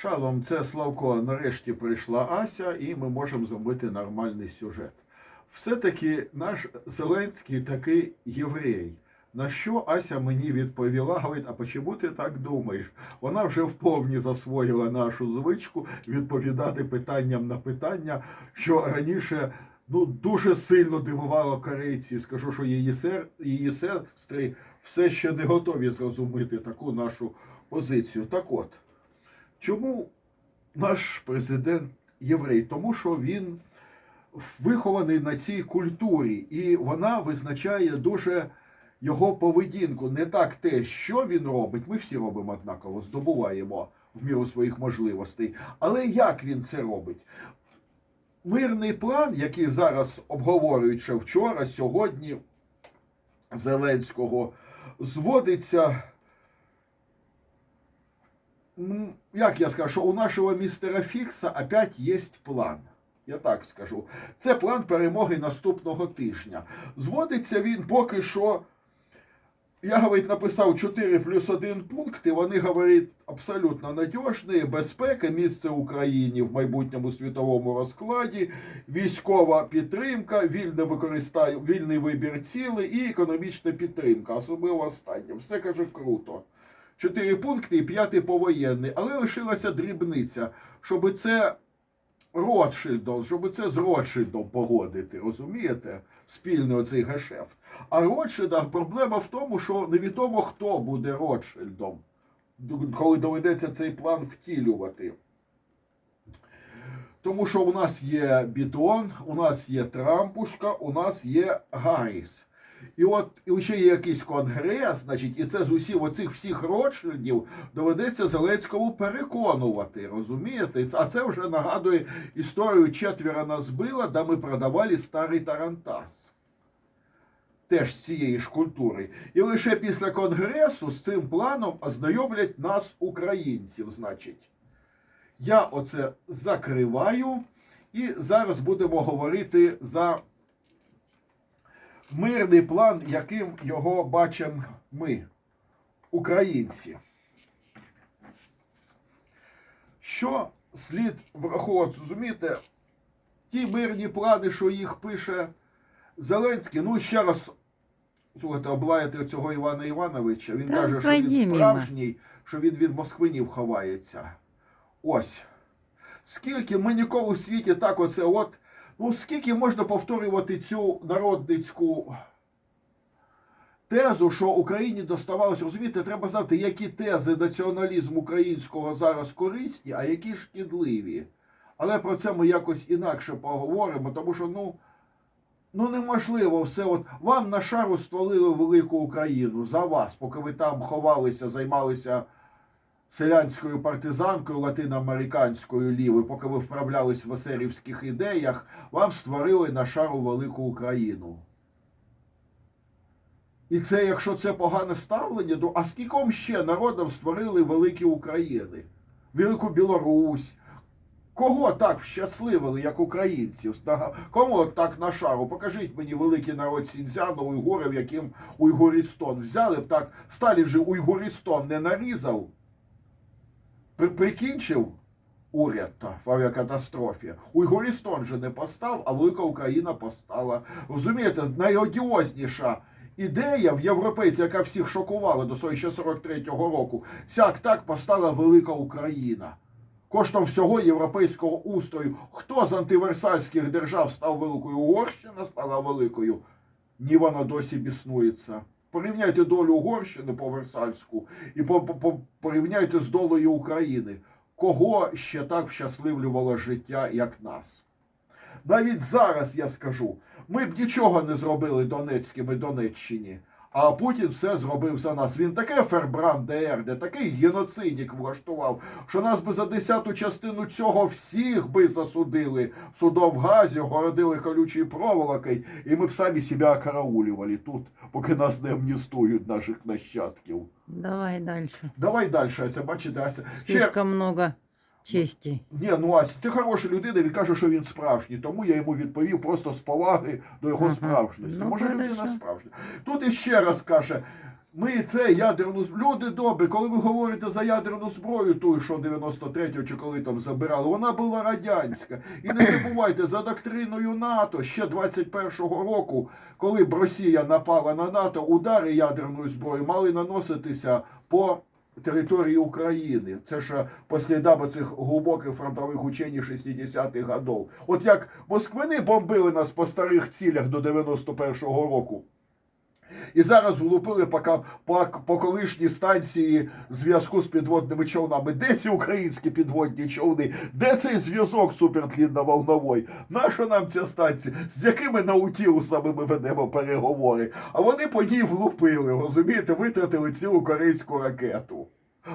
Шалом, це Славко. Нарешті прийшла Ася, і ми можемо зробити нормальний сюжет. Все-таки наш Зеленський такий єврей. На що Ася мені відповіла, говорить, а чому ти так думаєш? Вона вже вповні засвоїла нашу звичку відповідати питанням на питання, що раніше ну, дуже сильно дивувало корейців. Скажу, що її, сер, її сестри все ще не готові зрозуміти таку нашу позицію. Так от, чому наш президент єврей? Тому що він вихований на цій культурі, і вона визначає дуже його поведінку. Не так те, що він робить, ми всі робимо однаково, здобуваємо в міру своїх можливостей. Але як він це робить? Мирний план, який зараз обговорюють ще вчора, сьогодні Зеленського, зводиться. М, Як я скажу, що у нашого містера Фікса опять є план. Я так скажу. Це план перемоги наступного тижня. Зводиться він поки що. Я, говорить, написав 4 плюс 1 пункти. Вони, говорить, абсолютно надіжні. Безпека, місце Україні в майбутньому світовому розкладі, військова підтримка, вільне використання, вільний вибір цілей і економічна підтримка, особливо останнє. Все каже круто. Чотири пункти і п'ятий повоєнний. Але лишилася дрібниця, щоб це Ротшильдом, щоб це з Ротшильдом погодити, розумієте? Спільний оцей гешефт. А Ротшильда проблема в тому, що невідомо хто буде Ротшильдом, коли доведеться цей план втілювати. Тому що у нас є Бідон, у нас є Трампушка, у нас є Гарріс. І от і ще є якийсь конгрес, значить, і це з усіх оцих всіх Ротшильдів доведеться Зеленському переконувати, розумієте? А це вже нагадує історію четверо нас била, де ми продавали старий Тарантас. Теж з цієї ж культури. І лише після конгресу з цим планом ознайомлять нас, українців, значить. Я оце закриваю, і зараз будемо говорити за мирний план, яким його бачимо ми, українці. Що слід враховувати, розумієте, ті мирні плани, що їх пише Зеленський, ну ще раз слухайте, облаяти цього Івана Івановича. Він каже, що він справжній, що він від москвинів ховається. Ось. Скільки ми ніколи в світі так оце от. Ну, скільки можна повторювати цю народницьку тезу, що Україні доставалося, розумієте, треба знати, які тези націоналізму українського зараз корисні, а які шкідливі. Але про це ми якось інакше поговоримо, тому що, ну, ну неможливо все. От вам на шару створили велику Україну за вас, поки ви там ховалися, займалися селянською партизанкою латиноамериканською лівою, поки ви вправлялись в есерівських ідеях, вам створили на шару велику Україну. І це, якщо це погане ставлення, то а скільком ще народам створили великі України, Велику Білорусь. Кого так вщасливили, як українців? Кому так на шару? Покажіть мені великий народ Сіньцзяну, уйгурів, яким Уйгурістон взяли б так. Сталін же Уйгурістон не нарізав, прикінчив уряд в авіакатастрофі. Уйгурістон же не постав, а Велика Україна постала. Розумієте, найодіозніша ідея в європейців, яка всіх шокувала до ще 43-го року, сяк так постала Велика Україна. Коштом всього європейського устрою. Хто з антиверсальських держав став великою? Угорщина стала великою. Ні, вона досі біснується. Порівняйте долю Угорщини по Версальську і по, по, по- порівняйте з долею України. Кого ще так щасливлювало життя, як нас? Навіть зараз я скажу, ми б нічого не зробили Донецьким і Донеччині, а Путін все зробив за нас. Він таке Фербранд ДРД, такий геноцидік влаштував, що нас би за десяту частину цього всіх би засудили судом в газі, городили колючою проволокою, і ми б самі себе окараулювали тут, поки нас не амністують наших нащадків. Давай дальше. Давай далі, Ася, бачите, Ася. Ще много чести. ні, ну Ася, це хороша людина, він каже, що він справжній, тому я йому відповів просто з поваги до його Ага. справжності. Ну, Може, людина справжня. Тут іще раз каже: Ми це ядерну з- люди добрі, коли ви говорите за ядерну зброю, ту, що 93-го чи коли там забирали, вона була радянська. І не забувайте, за доктриною НАТО ще 21-го року, коли б Росія напала на НАТО, удари ядерною зброєю мали наноситися по території України. Це ж по слідам цих глибоких фронтових учень 60-х годів. От як москвини бомбили нас по старих цілях до 91-го року. І зараз влупили по, по, по колишній станції зв'язку з підводними човнами. Де ці українські підводні човни? Де цей зв'язок супертлінно-волновий? Наша нам ця станція? З якими наутілусами ми ведемо переговори? А вони по ній влупили, розумієте, витратили цілу корейську ракету.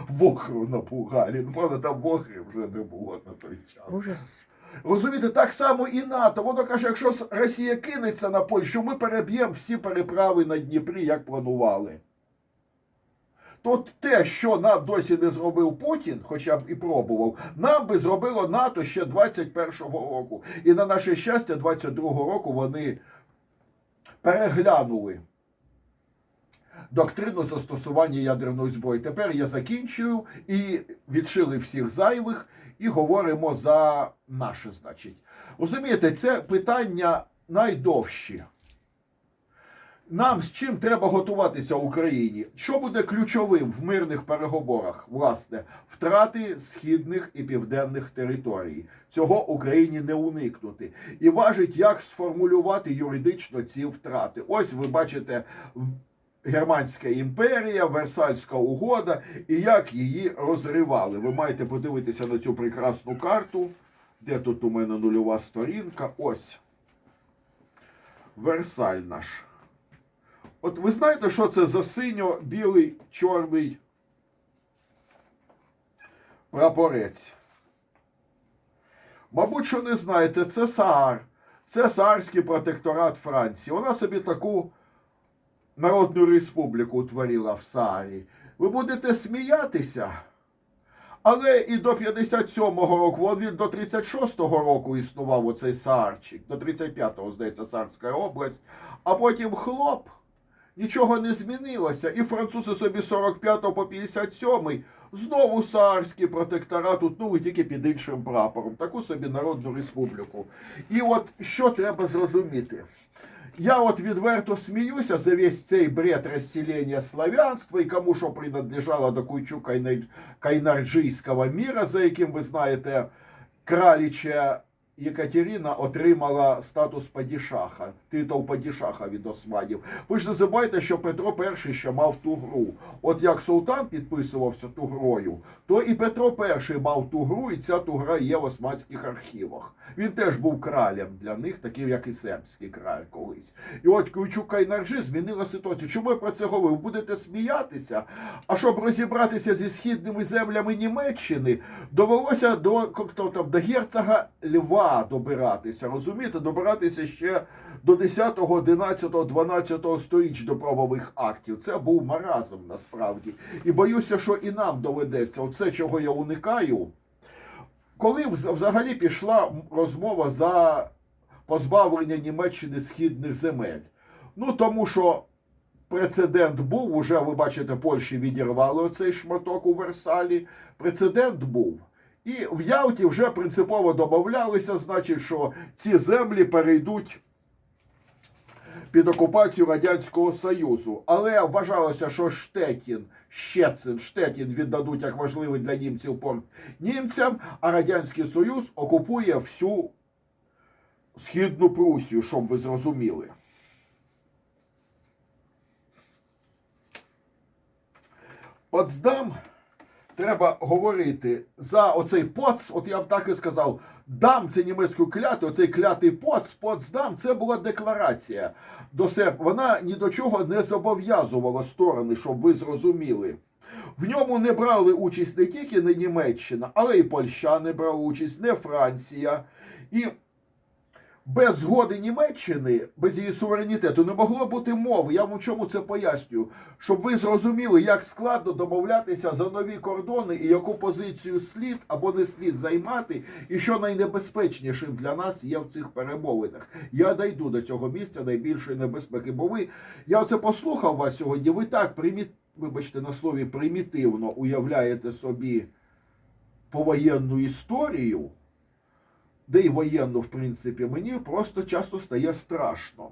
Вохру напугали. Ну, правда, там вохри вже не було на той час. Ужас. Розумієте, так само і НАТО. Воно каже, якщо Росія кинеться на Польщу, ми переб'ємо всі переправи на Дніпрі, як планували. То те, що нам досі не зробив Путін, хоча б і пробував, нам би зробило НАТО ще 21-го року. І на наше щастя, 22-го року вони переглянули доктрину застосування ядерної зброї. Тепер я закінчую і відшили всіх зайвих і говоримо за наше, значить. Розумієте, це питання найдовші. Нам з чим треба готуватися Україні? Що буде ключовим в мирних переговорах? Власне, втрати східних і південних територій. Цього Україні не уникнути. І важить, як сформулювати юридично ці втрати. Ось ви бачите Германська імперія, Версальська угода і як її розривали. Ви маєте подивитися на цю прекрасну карту. Де тут у мене нульова сторінка? Ось. Версаль наш. От ви знаєте, що це за синьо-білий чорний прапорець? Мабуть, що не знаєте, це Саар. Це Саарський протекторат Франції. Вона собі таку Народну республіку утворила в Саарі. Ви будете сміятися. Але і до 57-го року, він до 36-го року існував оцей Саарчик, до 35-го, здається, Саарська область, а потім хлоп, нічого не змінилося. І французи собі 45 по 57 знову Саарський протекторат утнули тільки під іншим прапором. Таку собі Народну республіку. І от що треба зрозуміти? Я от відверто сміюся за весь цей бред розселення славянства і кому що принадлежало до кайна- кайнарджийського міра, за яким ви знаєте, краліча Єкатерина отримала статус падішаха, титул падішаха від османів. Ви ж не забувайте, що Петро І ще мав ту гру. От як султан підписувався ту грою, то і Петро І мав ту гру, і ця ту гра є в османських архівах. Він теж був кралем для них, таким як і сербський краль колись. І от Кучука і Наржи змінила ситуацію. Чому я про це говорю? Будете сміятися. А щоб розібратися зі східними землями Німеччини, довелося до, там, до герцога Льва добиратися. Розумієте, добиратися ще до 10, 11, 12 сторіч до правових актів. Це був маразм насправді. І боюся, що і нам доведеться. Оце, чого я уникаю. Коли взагалі пішла розмова за позбавлення Німеччини східних земель? Ну тому що прецедент був, уже ви бачите, Польщі відірвали оцей шматок у Версалі. Прецедент був. І в Ялті вже принципово домовлялися, значить, що ці землі перейдуть під окупацію Радянського Союзу. Але вважалося, що Штетін, Щецин, Штетін віддадуть як важливий для німців порт німцям, а Радянський Союз окупує всю Східну Прусію, щоб ви зрозуміли. Потсдам треба говорити за оцей поц, от я б так і сказав, дам це німецькою клятою, оцей клятий поц, поцдам, це була декларація до себе. Вона ні до чого не зобов'язувала сторони, щоб ви зрозуміли. В ньому не брали участь не тільки не Німеччина, але і Польща не брала участь, не Франція. І без згоди Німеччини, без її суверенітету, не могло бути мови. Я вам чому це пояснюю, щоб ви зрозуміли, як складно домовлятися за нові кордони і яку позицію слід або не слід займати, і що найнебезпечнішим для нас є в цих перемовинах. Я дійду до цього місця найбільшої небезпеки. Бо ви я оце послухав вас сьогодні. Ви так приміт, вибачте на слові, примітивно уявляєте собі повоєнну історію де й воєнну, в принципі, мені просто часто стає страшно.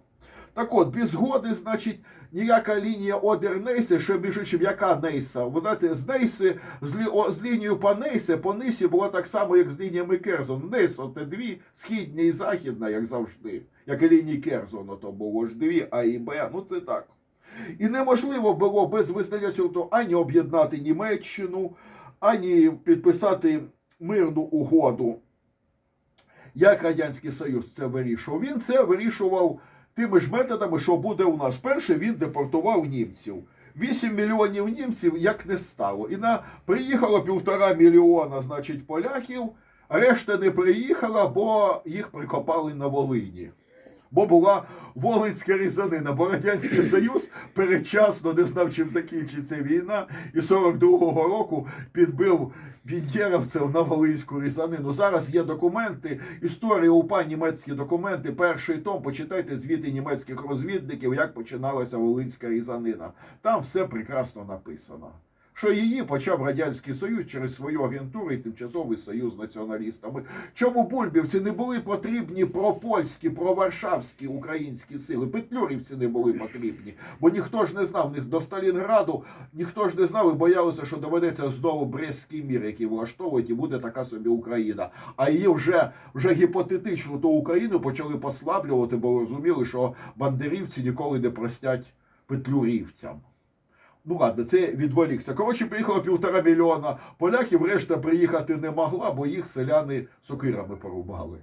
Так от, без згоди, значить, ніяка лінія Одер-Нейсе, що між яка Нейса? Знаєте, з Нейси, з, лі, о, з лінією по Нейсе, по Нисі було так само, як з лініями Керзон. Нейс, от дві, східня і західна, як завжди. Як і лінії Керзона, то було ж дві, А і Б, ну це так. І неможливо було без визнання цього ані об'єднати Німеччину, ані підписати мирну угоду як Радянський Союз це вирішував? Він це вирішував тими ж методами, що буде у нас. Перше він депортував німців. 8 мільйонів німців як не стало. І на приїхало півтора мільйона, значить, поляків. Решта не приїхала, бо їх прикопали на Волині. Бо була Волинська різанина, бо Радянський Союз передчасно не знав, чим закінчиться війна, і 42-го року підбив біндєровців на Волинську різанину. Зараз є документи, історія УПА, німецькі документи, перший том, почитайте звіти німецьких розвідників, як починалася Волинська різанина. Там все прекрасно написано. Що її почав Радянський Союз через свою агентуру і тимчасовий союз з націоналістами. Чому бульбівці не були потрібні пропольські, проваршавські українські сили? Петлюрівці не були потрібні, бо ніхто ж не знав них до Сталінграду, ніхто ж не знав і боялися, що доведеться знову Брестський мір, який влаштовують, і буде така собі Україна. А її вже вже гіпотетично ту Україну почали послаблювати, бо розуміли, що бандерівці ніколи не простять петлюрівцям. Ну ладно, це відволікся. Коротше, приїхало півтора мільйона поляків, решта приїхати не могла, бо їх селяни сокирами порубали.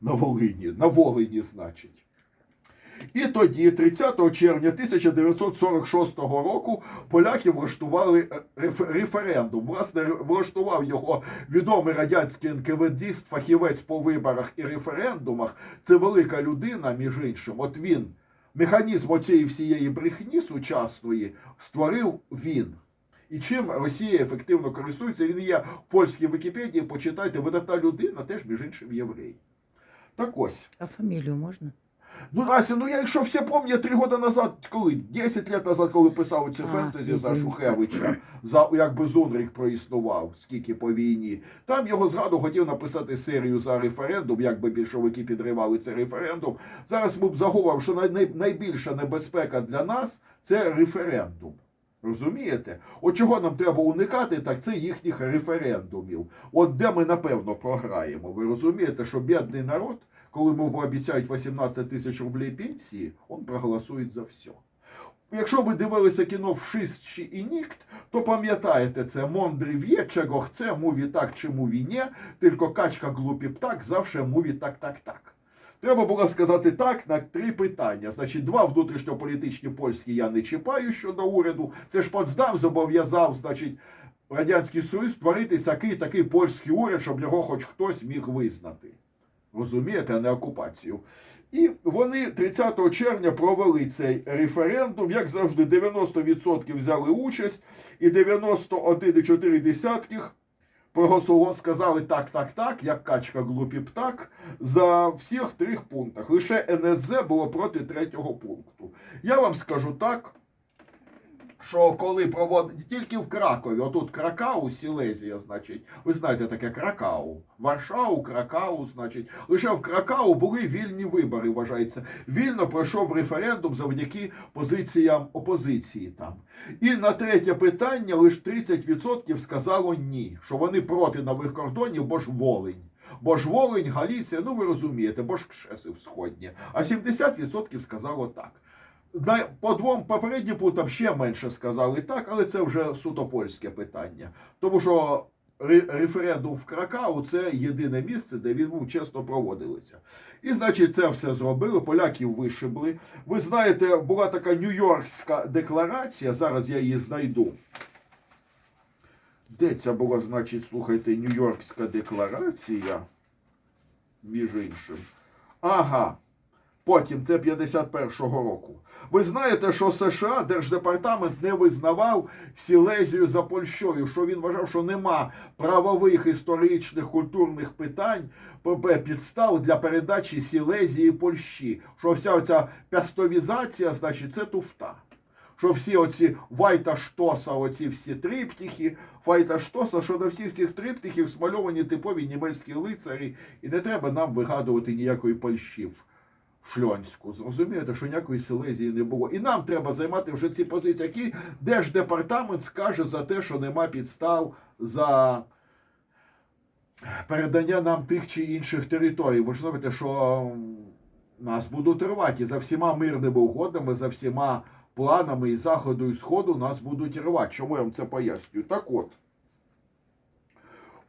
На Волині, на Волині, значить. І тоді, 30 червня 1946 року, поляки влаштували референдум. Власне, влаштував його відомий радянський НКВДіст, фахівець по виборах і референдумах. Це велика людина, між іншим. От він механізм оцієї всієї брехні сучасної створив він. І чим Росія ефективно користується, він є в польській Вікіпедії, почитайте, видатна людина, теж між іншим єврей. Так ось. А фамілію можно? Ну, Ася, ну я якщо все пам'ятаю, три роки назад, коли 10 років назад, коли писав ці фентезі за. Шухевича, за якби Зунрик проіснував, скільки по війні. Там його зраду хотів написати серію за референдум, якби більшовики підривали цей референдум. Зараз ми б заговорив, що най- най- найбільша небезпека для нас це референдум. Розумієте? От чого нам треба уникати, так це їхніх референдумів. От де ми напевно програємо. Ви розумієте, що бідний народ, коли йому пообіцяють 18 тисяч рублей пенсії, він проголосує за все. Якщо ви дивилися кіно «Вшист чи і нікт, то пам'ятаєте це «Мондрий в'є, чого хце, мові так чи мові не, тільки качка глупі птак, завше мові так, так, так. Треба було сказати так на три питання. Значить, два внутрішньополітичні польські я не чіпаю щодо уряду. Це ж Потсдам зобов'язав, значить, Радянський Союз створити такий такий польський уряд, щоб його хоч хтось міг визнати. Розумієте, а не окупацію. І вони 30 червня провели цей референдум. Як завжди, 90% взяли участь, і 91,4 проголосували, сказали так, так, так, як качка глупі птак, за всіх трьох пунктах. Лише НСЗ було проти третього пункту. Я вам скажу так, що коли проводить тільки в Кракові, отут Кракау, Сілезія, значить, ви знаєте таке Кракау, Варшаву, Кракау, значить, лише в Кракау були вільні вибори, вважається. Вільно пройшов референдум завдяки позиціям опозиції там. І на третє питання лише 30% сказало ні, що вони проти нових кордонів, бо ж Волинь. Бо ж Волинь, Галіція, ну ви розумієте, бо ж Кшеси всходні. А 70% сказало так. По двом попереднім пунктам ще менше сказали так, але це вже суто польське питання. Тому що референдум в Кракау це єдине місце, де він був чесно проводилися. І, значить, це все зробили, поляків вишибли. Ви знаєте, була така Нью-Йоркська декларація, зараз я її знайду. Де ця була, значить, слухайте, Нью-Йоркська декларація, між іншим. Ага. Потім це 51-го року. Ви знаєте, що США Держдепартамент не визнавав Сілезію за Польщою, що він вважав, що нема правових, історичних, культурних питань, підстав для передачі Сілезії Польщі. Що вся оця пястовізація, значить, це туфта. Що всі оці Вайта Штоса, оці всі триптихи, Вайта Штоса, що на всіх цих триптихів смальовані типові німецькі лицарі, і не треба нам вигадувати ніякої Польщі в Шльонську. Зрозумієте, що ніякої Силезії не було. І нам треба займати вже ці позиції, які Держдепартамент скаже за те, що нема підстав за передання нам тих чи інших територій. Ви ж знаєте, що нас будуть рвати за всіма мирними угодами, за всіма планами і заходу і сходу нас будуть рвати. Чому я вам це пояснюю? Так от.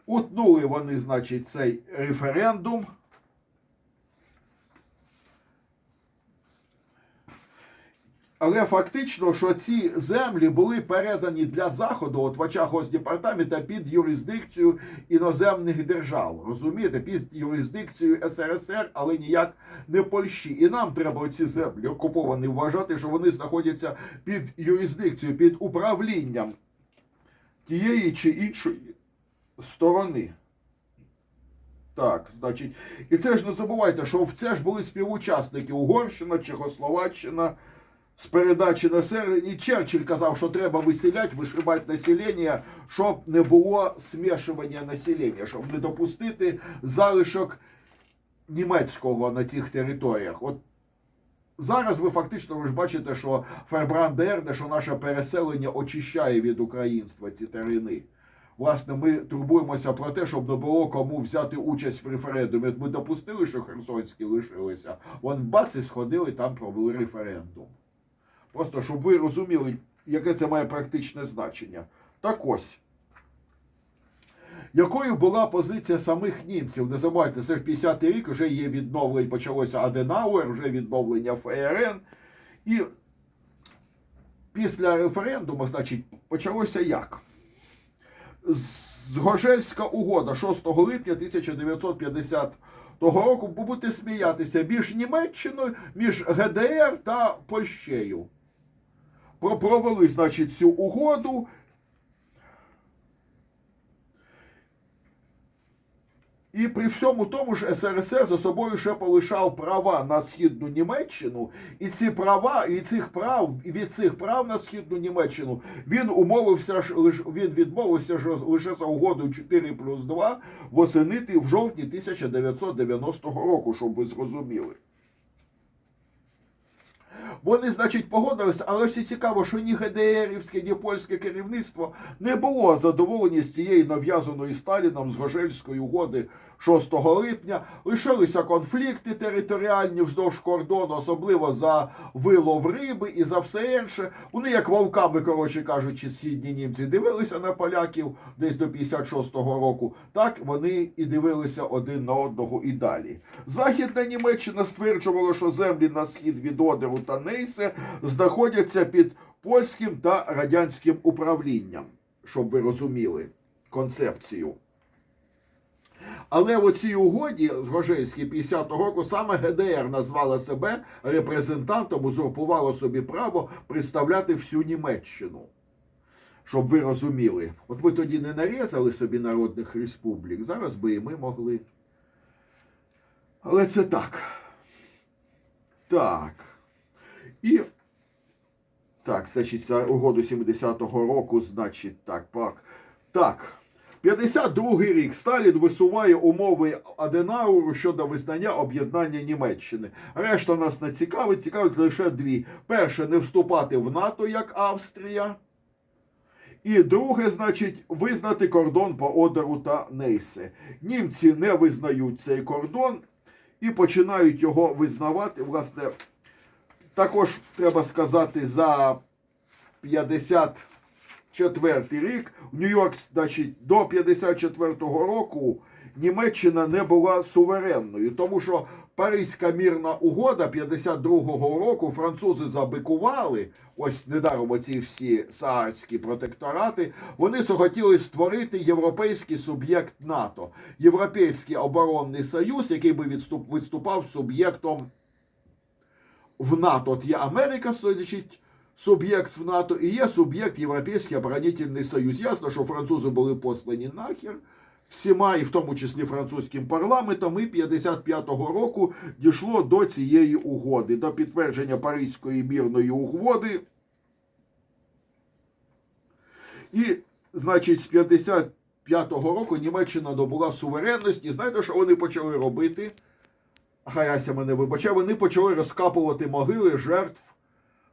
Утнули вони, значить, цей референдум. Але фактично, що ці землі були передані для заходу, от в очах Госдепартамента, під юрисдикцію іноземних держав. Розумієте, під юрисдикцію СРСР, але ніяк не Польщі. І нам треба ці землі окуповані вважати, що вони знаходяться під юрисдикцією, під управлінням тієї чи іншої сторони. Так, значить, і це ж не забувайте, що в це ж були співучасники Угорщина, Чехословаччина з передачі населення. І Черчилль казав, що треба виселяти, вишибати населення, щоб не було смішування населення, щоб не допустити залишок німецького на цих територіях. От зараз ви фактично ви ж бачите, що Фербранд Ерде, що наше переселення очищає від українства ці терени. Власне, ми турбуємося про те, щоб не було кому взяти участь в референдумі. Ми допустили, що Херсонські лишилися. Вон і сходили, там провели референдум. Просто щоб ви розуміли, яке це має практичне значення. Так ось. Якою була позиція самих німців? Не забувайте, це ж 50-й рік, вже є відновлення, почалося Аденауер, вже відновлення ФРН. І після референдуму, значить, почалося як? Згожельська угода 6 липня 1950 року, бо будете сміятися, між Німеччиною, між ГДР та Польщею. Про- Провели, значить, цю угоду. І при всьому тому ж СРСР за собою ще полишав права на східну Німеччину, і ці права, і цих прав, від цих прав на східну Німеччину він умовився ж він відмовився ж лише за угодою 4 плюс 2 восенити в жовтні 1990 року, щоб ви зрозуміли. Вони, значить, погодилися, але ж цікаво, що ні ГДРівське, ні польське керівництво не було задоволені з цієї нав'язаної Сталіном з Гожельської угоди 6 липня. Лишилися конфлікти територіальні вздовж кордону, особливо за вилов риби і за все інше. Вони, як вовками, коротше кажучи, східні німці дивилися на поляків десь до 56-го року. Так вони і дивилися один на одного і далі. Західна Німеччина стверджувала, що землі на схід від Одеру та Нейсе знаходяться під польським та радянським управлінням, щоб ви розуміли концепцію. Але в оцій угоді з Гожельській 50-го року саме ГДР назвала себе репрезентантом, узурпувала собі право представляти всю Німеччину. Щоб ви розуміли. От ми тоді не нарізали собі народних республік, зараз би і ми могли. Але це так. Так. І. Так, за угоду 70-го року, значить, так, так. Так. 52-й рік Сталін висуває умови Аденауру щодо визнання об'єднання Німеччини. Решта нас не цікавить, цікавить лише дві: перше, не вступати в НАТО як Австрія. І друге, значить, визнати кордон по Одеру та Нейсе. Німці не визнають цей кордон і починають його визнавати. Власне, також треба сказати, за 54 рік в Нью-Йорк, значить, до 54-го року Німеччина не була суверенною, тому що Паризька мірна угода 52-го року французи забикували. Ось недаром оці всі саарські протекторати. Вони захотіли створити європейський суб'єкт НАТО, Європейський оборонний союз, який би відступ, виступав суб'єктом в НАТО. От є Америка, значить, суб'єкт в НАТО, і є суб'єкт Європейський оборонительний союз. Ясно, що французи були послані нахер. Всіма, і в тому числі французьким парламентом, і 55-го року дійшло до цієї угоди, до підтвердження Паризької мірної угоди. І, значить, з 55-го року Німеччина добула суверенність. І знаєте, що вони почали робити? Хай Ася мене вибачає, вони почали розкапувати могили жертв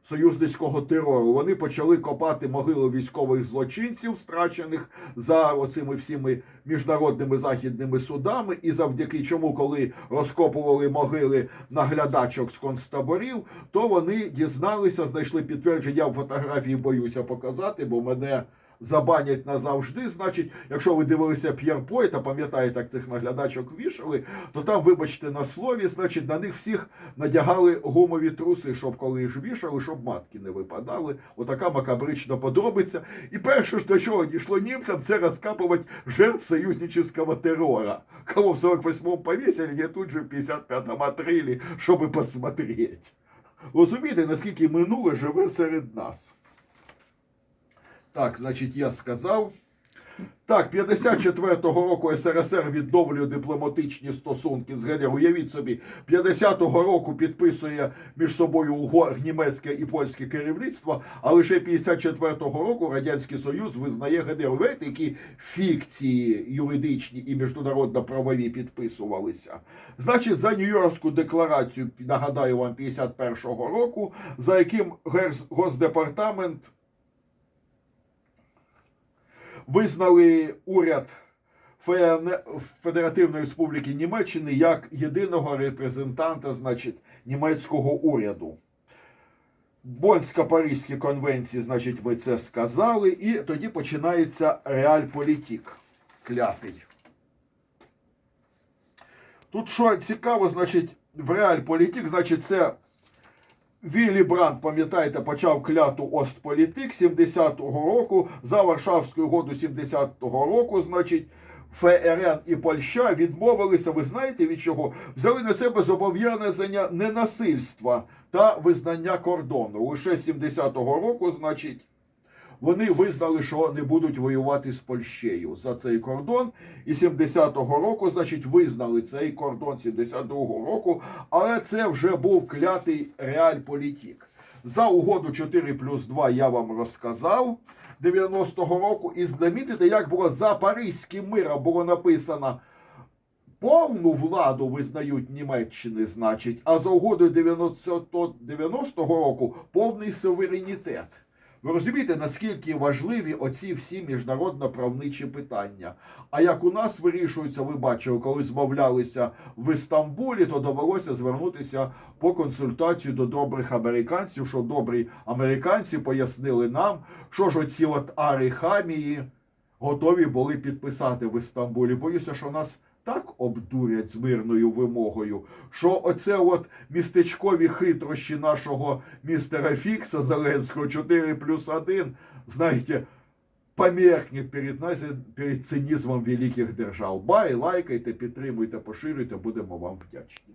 союзницького терору. Вони почали копати могили військових злочинців, страчених за оцими всіми міжнародними західними судами, і завдяки чому, коли розкопували могили наглядачок з концтаборів, то вони дізналися, знайшли підтвердження. Я в фотографії боюся показати, бо мене. Забанять назавжди. Значить, якщо ви дивилися П'єр Пойта, пам'ятаєте, як цих наглядачок вішали, то там, вибачте, на слові, значить, на них всіх надягали гумові труси, щоб коли ж вішали, щоб матки не випадали. Отака макабрична подробиця. І перше ж до чого дійшло німцям, це розкапувати жертв союзнического терора. Кого в 48-му повісили, я тут же в 55-му отрили, щоб посмотреть. Розумієте, наскільки минуле живе серед нас. Так, значить, я сказав. Так, 54-го року СРСР відновлює дипломатичні стосунки з ГДР. Уявіть собі, 50-го року підписує між собою угор німецьке і польське керівництво, а лише 54-го року Радянський Союз визнає ГДР. Уявляєте, які фікції юридичні і міжнародно-правові підписувалися. Значить, за Нью-Йоркську декларацію, нагадаю вам, 51-го року, за яким Госдепартамент визнали уряд Федеративної Республіки Німеччини як єдиного репрезентанта, значить, німецького уряду. Бонсько-Паризькі конвенції, значить, ми це сказали, і тоді починається реальполітік клятий. Тут що цікаво, значить, в реальполітік, значить, це Віллі Бранд, пам'ятаєте, почав кляту Остполітик 70-го року. За Варшавською угоду 70-го року, значить, ФРН і Польща відмовилися, ви знаєте від чого? Взяли на себе зобов'язання ненасильства та визнання кордону. Лише 70-го року, значить, вони визнали, що не будуть воювати з Польщею за цей кордон. І 70-го року, значить, визнали цей кордон 72-го року, але це вже був клятий реальполітік. За угоду 4 плюс 2 я вам розказав 90-го року. І замітите, як було за Паризьким миром було написано. Повну владу визнають Німеччини, значить, а за угодою 90-го року повний суверенітет. Ви розумієте, наскільки важливі оці всі міжнародно-правничі питання? А як у нас вирішуються, ви бачили, коли змовлялися в Істамбулі, то довелося звернутися по консультацію до добрих американців, що добрі американці пояснили нам, що ж оці от ари хамії готові були підписати в Істамбулі. Боюся, що нас так обдурять з мирною вимогою, що оце от містечкові хитрощі нашого містера Фікса Зеленського 4 плюс 1, знаєте, померкнет перед нас, перед цинізмом великих держав. Бай, лайкайте, підтримуйте, поширюйте, будемо вам вдячні.